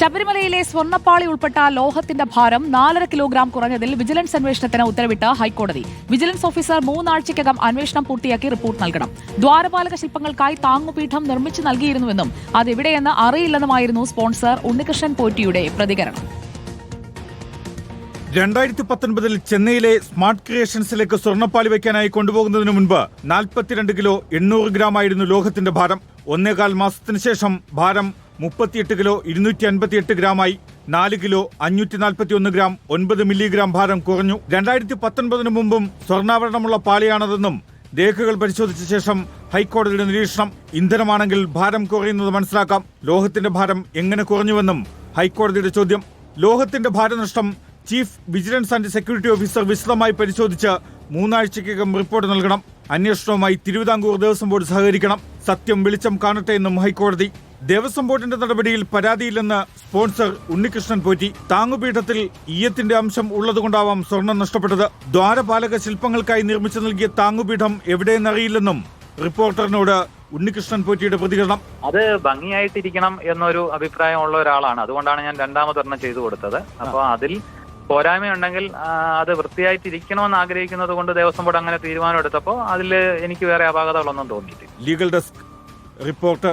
ശബരിമലയിലെ സ്വർണപ്പാളി ഉൾപ്പെട്ട ലോഹത്തിന്റെ ഭാരം നാലര കിലോഗ്രാം കുറഞ്ഞതിൽ വിജിലൻസ് അന്വേഷണത്തിന് ഉത്തരവിട്ട് ഹൈക്കോടതി. വിജിലൻസ് ഓഫീസർ മൂന്നാഴ്ചയ്ക്കകം അന്വേഷണം പൂർത്തിയാക്കി റിപ്പോർട്ട് നൽകണം. ദ്വാരപാലക ശില്പങ്ങൾക്കായി താങ്ങുപീഠം നിർമ്മിച്ചു നൽകിയിരുന്നുവെന്നും അതെവിടെയെന്ന് അറിയില്ലെന്നുമായിരുന്നു സ്പോൺസർ ഉണ്ണികൃഷ്ണൻ പോറ്റിയുടെ പ്രതികരണം. രണ്ടായിരത്തി പത്തൊൻപതിൽ ചെന്നൈയിലെ സ്മാർട്ട് ക്രിയേഷൻസിലേക്ക് സ്വർണപ്പാളി വയ്ക്കാനായി കൊണ്ടുപോകുന്നതിന് മുൻപ് നാൽപ്പത്തിരണ്ട് കിലോ എണ്ണൂറ് ഗ്രാം ആയിരുന്നു ലോഹത്തിന്റെ ഭാരം. ഒന്നേകാൽ മാസത്തിന് ശേഷം ഭാരം മുപ്പത്തിയെട്ട് കിലോ ഇരുന്നൂറ്റി അൻപത്തിയെട്ട് ഗ്രാമായി നാല് കിലോ അഞ്ഞൂറ്റി നാൽപ്പത്തി ഒന്ന് ഗ്രാം ഒൻപത് മില്ലിഗ്രാം ഭാരം കുറഞ്ഞു. രണ്ടായിരത്തി പത്തൊൻപതിന് മുമ്പും സ്വർണാഭരണമുള്ള പാളിയാണതെന്നും രേഖകൾ പരിശോധിച്ച ശേഷം ഹൈക്കോടതിയുടെ നിരീക്ഷണം ഇന്ധനമാണെങ്കിൽ ഭാരം കുറയുന്നത് മനസ്സിലാക്കാം. ലോഹത്തിന്റെ ഭാരം എങ്ങനെ കുറഞ്ഞുവെന്നും ഹൈക്കോടതിയുടെ ചോദ്യം. ലോഹത്തിന്റെ ഭാരനഷ്ടം chief vigilance and security officer വിശദമായി പരിശോധിച്ച് മൂന്നാഴ്ചയ്ക്കകം റിപ്പോർട്ട് നൽകണം. അന്വേഷണവുമായി തിരുവിതാംകൂർ ദേവസ്വം ബോർഡ് സഹകരിക്കണം. സത്യം വെളിച്ചം കാണട്ടെ എന്നും ഹൈക്കോടതി. ദേവസ്വം ബോർഡിന്റെ നടപടിയിൽ പരാതിയില്ലെന്ന് സ്പോൺസർ ഉണ്ണികൃഷ്ണൻ പോറ്റി. താങ്ങുപീഠത്തിൽ ഈയത്തിന്റെ അംശം ഉള്ളതുകൊണ്ടാവാം സ്വർണം നഷ്ടപ്പെട്ടത്. ദ്വാരപാലക ശില്പങ്ങൾക്കായി നിർമ്മിച്ചു നൽകിയ താങ്ങുപീഠം എവിടെയെന്നറിയില്ലെന്നും റിപ്പോർട്ടറിനോട് ഉണ്ണികൃഷ്ണൻ പോറ്റിയുടെ പ്രതികരണം. അത് ഭംഗിയായിട്ടിരിക്കണം എന്നൊരു അഭിപ്രായമുള്ള ഒരാളാണ്. അതുകൊണ്ടാണ് ഞാൻ രണ്ടാമതൊരെണ്ണം ചെയ്തു കൊടുത്തത്. അപ്പോൾ അതിൽ പോരായ്മയുണ്ടെങ്കിൽ അത് വൃത്തിയായിട്ടിരിക്കണമെന്ന് ആഗ്രഹിക്കുന്നത് കൊണ്ട് ദേവസ്വം ബോർഡ് അങ്ങനെ തീരുമാനം എടുത്തപ്പോൾ അതിൽ എനിക്ക് വേറെ അപാകതകളൊന്നും തോന്നിയിട്ടില്ല. Legal desk reporter